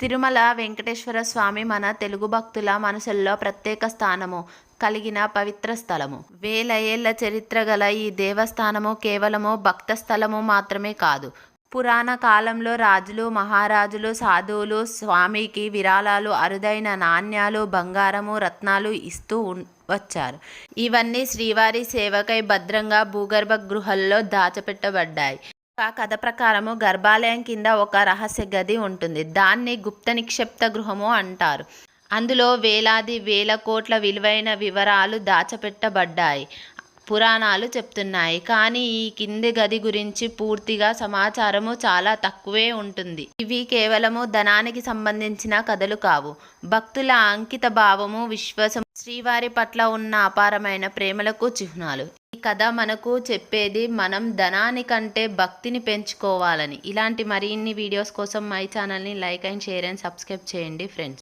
తిరుమల వెంకటేశ్వర స్వామి మన తెలుగు భక్తుల మనసుల్లో ప్రత్యేక స్థానము కలిగిన పవిత్ర స్థలము. వేల ఏళ్ళ చరిత్ర గల ఈ దేవస్థానము కేవలము భక్త స్థలము మాత్రమే కాదు. పురాణ కాలంలో రాజులు మహారాజులు సాధువులు స్వామికి విరాళాలు అరుదైన నాణ్యాలు బంగారము రత్నాలు ఇస్తూ వచ్చారు. ఇవన్నీ శ్రీవారి సేవకై భద్రంగా భూగర్భ గృహల్లో దాచపెట్టబడ్డాయి. కథ ప్రకారము గర్భాలయం కింద ఒక రహస్య గది ఉంటుంది. దాన్ని గుప్త నిక్షిప్త గృహము అంటారు. అందులో వేలాది వేల కోట్ల విలువైన వివరాలు దాచపెట్టబడ్డాయి. పురాణాలు చెప్తున్నాయి. కానీ ఈ కింది గది గురించి పూర్తిగా సమాచారము చాలా తక్కువే ఉంటుంది. ఇవి కేవలము ధనానికి సంబంధించిన కథలు కావు. భక్తుల అంకిత భావము విశ్వాసం శ్రీవారి పట్ల ఉన్న అపారమైన ప్రేమలకు చిహ్నాలు. ఈ కథ మనకు చెప్పేది మనం ధనానికంటే భక్తిని పెంచుకోవాలని. ఇలాంటి మరిన్ని వీడియోస్ కోసం మై ఛానల్ని like and share and subscribe చేయండి ఫ్రెండ్స్.